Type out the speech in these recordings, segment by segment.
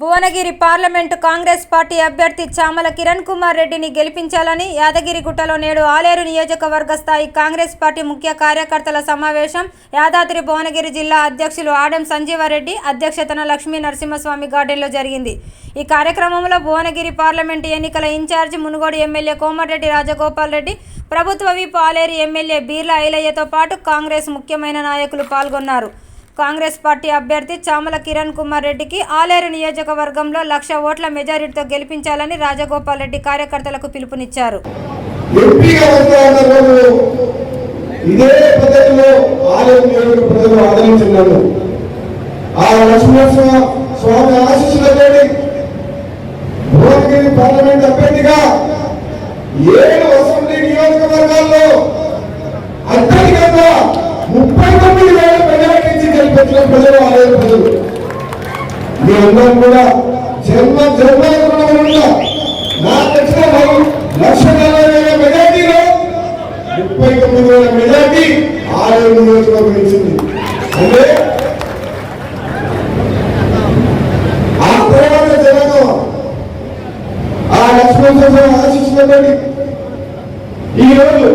Bhuvanagiri parliament Congress party అభ్యర్థి చామల కిరణ్ కుమార్ రెడ్డిని గెలిపించాలని యాదగిరిగుట్టలో నేడు ఆలేరు నియోజకవర్గ స్థాయి కాంగ్రెస్ పార్టీ ముఖ్య కార్యకర్తల సమావేశం. యాదాద్రి భువనగిరి జిల్లా అధ్యక్షులు ఆడెం సంజీవారెడ్డి అధ్యక్షతన లక్ష్మీ నరసింహస్వామి గార్డెన్లో జరిగింది. ఈ కార్యక్రమంలో భువనగిరి పార్లమెంటు ఎన్నికల ఇన్ఛార్జి మునుగోడు ఎమ్మెల్యే కోమటిరెడ్డి రాజగోపాల్ రెడ్డి ప్రభుత్వ విప్ ఆలేరు ఎమ్మెల్యే బీర్ల ఐలయ్యతో పాటు కాంగ్రెస్ ముఖ్యమైన నాయకులు పాల్గొన్నారు. కాంగ్రెస్ పార్టీ అభ్యర్థి చామల కిరణ్ కుమార్ రెడ్డికి ఆలేరు నియోజకవర్గంలో లక్ష ఓట్ల మెజారిటీతో గెలిపించాలని రాజగోపాల్ రెడ్డి కార్యకర్తలకు పిలుపునిచ్చారు. ఇదే పద్ధతిలో ప్రజలు ఆ లక్ష్మణ స్వామి ఆశీస్సులతో భువనగిరి పార్లమెంట్ అభ్యర్థిగా ఏడు అసెంబ్లీ నియోజకవర్గాల్లో ఇచ్చి ప్రజలు ఆలయ ప్రజలు. మీ అందరం కూడా జన్మ జన్మలకు రుణములుగా నాకు తెలిసిన వాళ్ళు లక్ష నలభై వేల మెజార్టీలో ముప్పై తొమ్మిది వేల మెజార్టీ ఆలయ నియోజకవర్గం ఇచ్చింది. అంటే ఆ తర్వాత జనగం ఆ లక్ష్మణ్ కోసం ఆశిస్తున్నటువంటి ఈ రోజు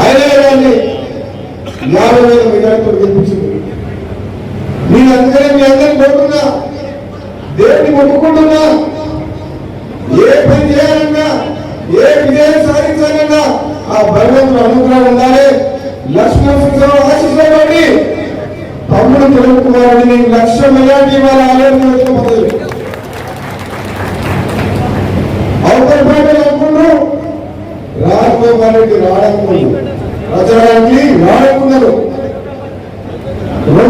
ఆయన గారిని యాభై వేల మెజార్టీతో గెలిపించింది. మీ అందుకనే మీ అందరిని కోరుతున్నా దేవుని ఒప్పుకుంటున్నా ఏ పని చేయాలన్నా ఏ విజయం సాధించాలన్నా ఆ భగవంతుడు అనుగ్రహం ఉండాలి. లక్ష్మణ ఆశిస్తామండి తమ్ముడు తెలుగు నేను లక్ష్యం ఎలాంటి వాళ్ళ ఆలోచన వచ్చిన పదవి. అవతల పాటలు అనుకుంటూ రాజగోపాల్ రెడ్డి రాడనుకున్నారు రచనడానికి రాడనుకున్నారు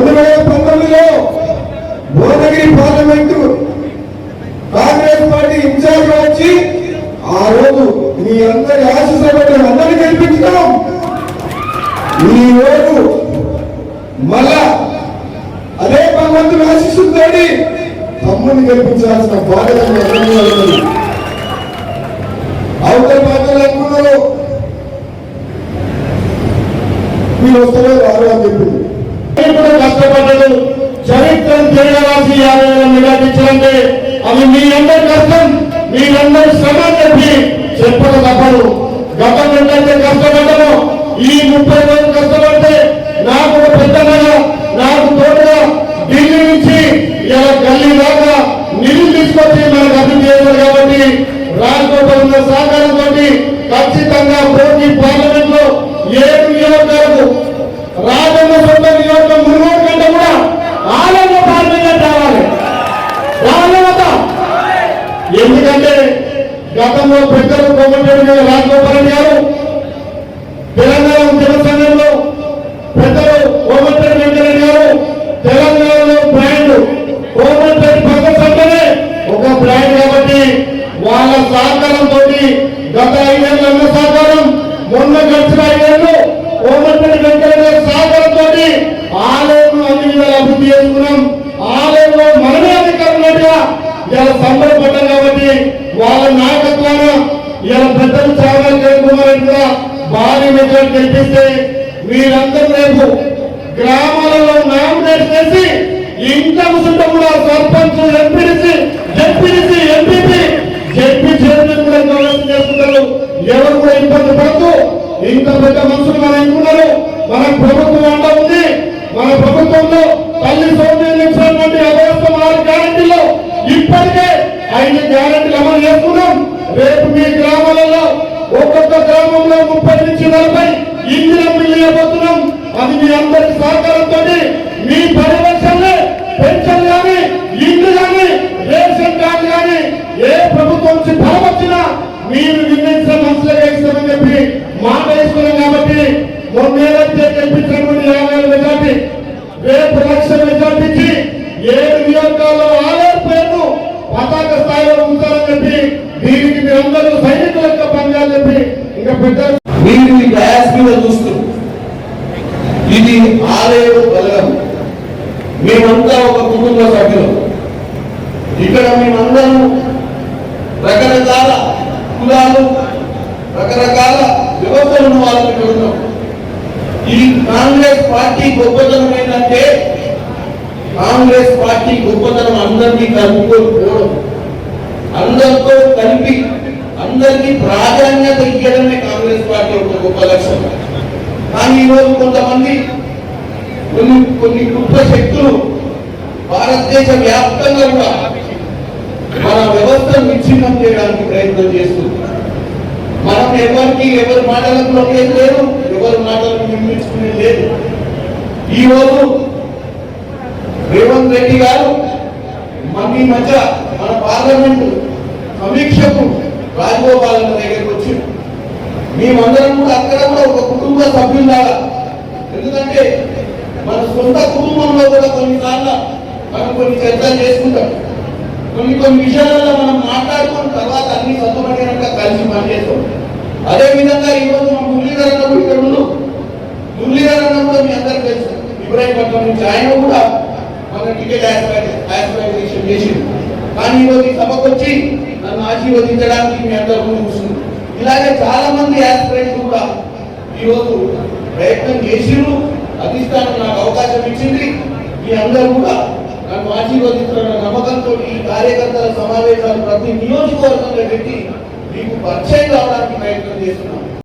వేల పంతొమ్మిదిలో భువనగిరి కాంగ్రెస్ పార్టీ ఇన్ఛార్జ్ వచ్చి ఆ రోజు మీ అందరి ఆశీస్సులతో అందరినీ గెలిపించుతాం ఈ రోజు మళ్ళా అదే భగవంతుని ఆశీస్సులతోటి తమ్ముని గెలిపించాల్సిన బాధ్యత అవతల పార్టీలు అనుకున్నారు మీరు వస్తలే ఆరు అని చెప్పింది. మీరు కష్టపడ్డాడు చరిత్రను తిరగరాసి యాభై వేల నిరాటించాలంటే అవి మీ అందరి కష్టం మీరందరి శ్రమ చెప్పి చెప్పక తప్పదు. గతం ఎంతైతే కష్టపడ్డామో ఈ ముప్పై రోజులు కష్టపడితే నాకు ఒక పెద్దగా నాకు తోడుగా ఢిల్లీ నుంచి ఇలా గల్లీ దాకా నిధులు తీసుకొచ్చి మనకు అభివృద్ధి చేశారు కాబట్టి రాజగోపాల్ ఉన్న సహకారంతో ఖచ్చితంగా పోటీ పార్లమెంట్లో ఏడు నియోజకవర్గాలకు రాజన్న సొంత నియోజకం మునుగోడు కంటే కూడా ఆనంద పార్లమెంట్ రావాలి రావాలన్నమాట ఎందుకంటే గతంలో పెద్దలు కోమటిరెడ్డి గారు రాజగోపాల్ గారు తెలంగాణ ఉద్యమ సంఘంలో పెద్దలు కోమటిరెడ్డి వెంకరెడ్డి గారు తెలంగాణలో బ్రాండ్ కోమటిరెడ్డి భగత్ అంటేనే ఒక బ్రాండ్ కాబట్టి వాళ్ళ సహకారంతో గత ఐదేళ్ళ అన్న సహకారం మొన్న గడిచిన ఐదేళ్ళు కోమటిరెడ్డి వెంకరెడ్డి గారి సహకారంతో ఆలయం అన్ని విధాలు అభివృద్ధి చేసుకున్నాం ఆలయంలో మనమే అధికారులుగా ఇలా సంబరపడ్డాం కాబట్టి వాళ్ళ నాయకత్వాన ఇలా పెద్దలు చాలా కూడా భారీ మెజార్టీ గెలిపిస్తే మీరందరూ రేపు గ్రామాలలో నామినేట్ చేసి ఇంకా ముసుంట కూడా sarpanch MPTC ZPTC MPP ZP chairman కూడా గౌరవం చేస్తున్నారు. ఎవరు కూడా ఇబ్బంది పడదు ఇంత పెద్ద మనుషులు మన ఎన్నుకున్నారు మన ప్రభుత్వం అంట ఉంది. మన ప్రభుత్వంలో తల్లి సౌమ్యం ఇచ్చినటువంటి అభ్యర్థం ఆరు గ్యారంటీలో ఇప్పటికే ఐదు గ్యారంటీలు అమలు చేస్తున్నాం. రేపు మీ గ్రామాలలో ఒక్కొక్క గ్రామంలో ముప్పై నుంచి నలభై ఇందిరా మిల్లు ఇవ్వబోతున్నాం అది మీ అందరి సహకారంతో మీ పరిరక్షణలే పెన్షన్ కానీ ఇల్లు కానీ రేషన్ కార్డు కానీ ఏ ప్రభుత్వం నుంచి ఫలం వచ్చినా మీరు నిర్ణయించిన మనసులో ఇస్తామని చెప్పి మాట వేసుకున్నాం కాబట్టి మొన్నే గెలిపించినటువంటి యాభై వేల మెజార్టీ రేపు లక్ష మెజార్టీ ఇచ్చి ఏడు నియోజకాల్లో ఆలయ పేరును పతాక స్థాయిలో ఉంచాలని చెప్పి దీనికి మీరందరూ సైనికులకు పనిచేయాలని చెప్పి ఇంకా పెద్ద మీరు ఈ డయాస్ మీద చూస్తూ ఇది ఆలయం బలగం మేమంతా ఒక కుటుంబ సభ్యులు. ఇక్కడ మేమందరం రకరకాల కులాలు రకరకాల వ్యవస్థలు ఉన్న వాళ్ళు ఇక్కడ ఉన్నాం. ఈ కాంగ్రెస్ పార్టీ గొప్పతనం ఏంటంటే కాంగ్రెస్ పార్టీ గొప్పతనం అందరినీ కలుపుకొని పోవడం. అందరితో కలిపి అందరికీ ప్రాధాన్యత ఇవ్వడమే కాంగ్రెస్ పార్టీ యొక్క గొప్ప లక్ష్యం. కానీ ఈరోజు కొంతమంది కొన్ని కొన్ని గొప్ప శక్తులు భారతదేశ వ్యాప్తంగా కూడా మన వ్యవస్థను విచ్ఛిన్నం చేయడానికి ప్రయత్నం చేస్తుంది మనం ఎవరికి ఎవరి మాటలకు లొంగేది లేదు ఎవరి మాటలకు నిర్మించుకునేది లేదు. ఈరోజు రేవంత్ రెడ్డి గారు మన మధ్య మన పార్లమెంటు సమీక్షకు రాజగోపాల్ దగ్గరికి వచ్చి మేమందరం కూడా అక్కడ కూడా ఒక కుటుంబ సభ్యులాగా ఎందుకంటే మన సొంత కుటుంబంలో కూడా కొన్నిసార్లు మనం కొన్ని చర్చలు చేసుకుంటాం. కొన్ని కొన్ని విషయాలలో మనం మాట్లాడుకున్న తర్వాత అన్ని సత్తుపడినాక కలిసి పనిచేస్తాం. అదేవిధంగా ఈరోజు మా మురళీధర్ అన్న కూడా ఇక్కడ ఉన్నాం మురళీధర్ అన్న కూడా మీ అందరికి తెలుసు. ఇబ్రాహీంపట్నం నుంచి ఆయన కూడా మన టికెట్ యాస్పిరేషన్ చేసింది కానీ ఈరోజు ఈ సభకు వచ్చి నన్ను ఆశీర్వదించడానికి మీ అందరూ ముందు కూర్చుంది ఇలాగే చాలా మంది యాస్పిరెంట్స్ కూడా ఈరోజు ప్రయత్నం చేసిండ్రు. అధిష్టానం నాకు అవకాశం ఇచ్చింది. మీ అందరూ కూడా నన్ను ఆశీర్వదిస్తున్న నమ్మకంతో ఈ కార్యకర్తల సమావేశాలు ప్రతి నియోజకవర్గంలో పెట్టి మీకు పరిచయం కావడానికి ప్రయత్నం చేస్తున్నాను.